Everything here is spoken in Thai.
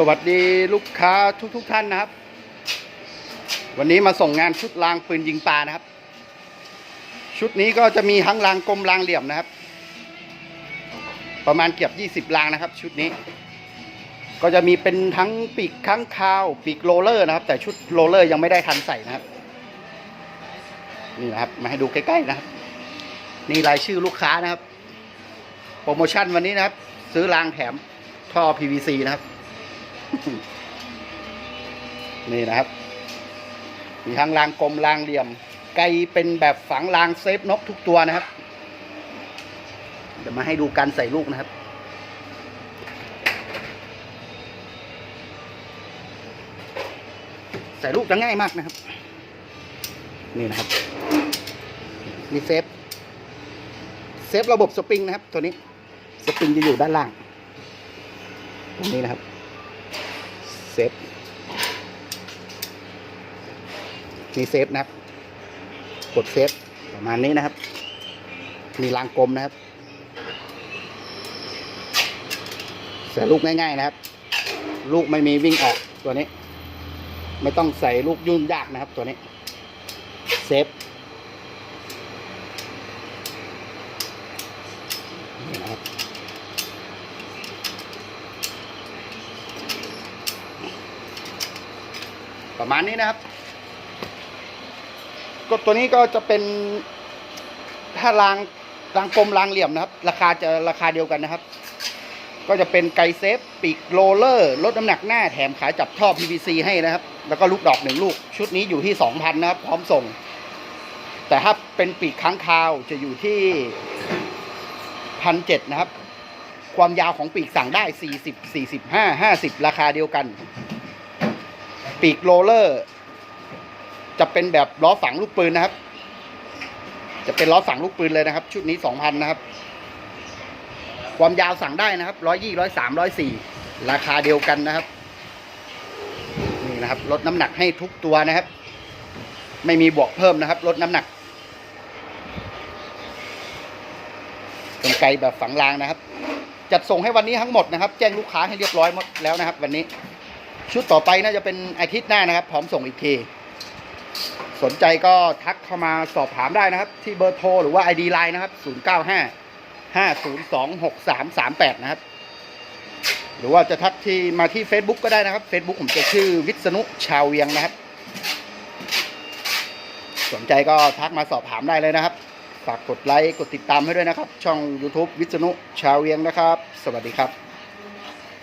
สวัสดีลูกค้าทุกทท่านนะครับ วันนี้มาส่งงานชุดรางปืนยิงปลานะครับ ชุดนี้ก็จะมีทั้งรางกลมรางเหลี่ยมนะครับ ประมาณเกือบ20รางนะครับ ชุดนี้ ก็จะมีเป็นทั้งปีกข้างคาว ปีกโรเลอร์นะครับ แต่ชุดโรเลอร์ยังไม่ได้ทันใส่นะครับ นี่นะครับ มาให้ดูใกล้ๆนะครับ นี่รายชื่อลูกค้านะครับ โปรโมชั่นวันนี้นะครับ ซื้อรางแถมท่อ PVC นะครับ นี่นะครับ มีทั้งรางกลมรางเหลี่ยม ไกลเป็นแบบฝังรางเซฟนกทุกตัวนะครับ เดี๋ยวมาให้ดูการใส่ลูกนะครับใส่ลูกจะง่ายมากนะครับ นี่นะครับนี่เซฟ เซฟระบบสปริงนะครับ ตัวนี้ สปริงจะอยู่ด้านล่างตรงนี้นะครับ เซฟมีเซฟนะครับ กดเซฟประมาณนี้นะครับ มีรางกลมนะครับใส่ลูกง่ายๆนะครับ ลูกไม่มีวิ่งออกตัวนี้ ไม่ต้องใส่ลูกยุ่งยากนะครับตัวนี้เซฟนี่นะครับ ประมาณนี้นะครับ ก็ตัวนี้ก็จะเป็นถ้ารางรางกลมรางเหลี่ยมนะครับ ราคาจะราคาเดียวกันนะครับ ก็จะเป็นไกเซฟปีกโรเลอร์ลดน้ำหนักหน้าแถมขายจับท่อ PVC ให้นะครับ แล้วก็ลูกดอกหนึ่งลูก ชุดนี้อยู่ที่ 2,000 นะครับ พร้อมส่ง แต่ถ้าเป็นปีกค้างคาวจะอยู่ที่พันเจ็ดนะครับ ความยาวของปีกสั่งได้ 40 45 50 ราคาเดียวกัน ปีกโรเลอร์ จะเป็นแบบล้อฝังลูกปืนนะครับ จะเป็นล้อฝังลูกปืนเลยนะครับ ชุดนี้สองพันนะครับ ความยาวสั่งได้นะครับร้อยยี่ร้อยสามร้อยสี่ราคาเดียวกันนะครับนี่นะครับ ลดน้ำหนักให้ทุกตัวนะครับ ไม่มีบวกเพิ่มนะครับ ลดน้ำหนักเป็นไกแบบฝังรางนะครับ จัดส่งให้วันนี้ทั้งหมดนะครับ แจ้งลูกค้าให้เรียบร้อยหมดแล้วนะครับ วันนี้ ชุดต่อไปน่าจะเป็นอาทิตย์หน้านะครับ พร้อมส่งอีกที สนใจก็ทักเข้ามาสอบถามได้นะครับ ที่เบอร์โทรหรือว่า ID Line นะครับ 095 502 6338 นะครับ หรือว่าจะทักที่มาที่ Facebook ก็ได้นะครับ Facebook ผมจะชื่อวิษณุชาวเวียงนะครับ สนใจก็ทักมาสอบถามได้เลยนะครับ ฝากกดไลค์ กดติดตามให้ด้วยนะครับ ช่อง YouTube วิษณุชาวเวียงนะครับ สวัสดีครับ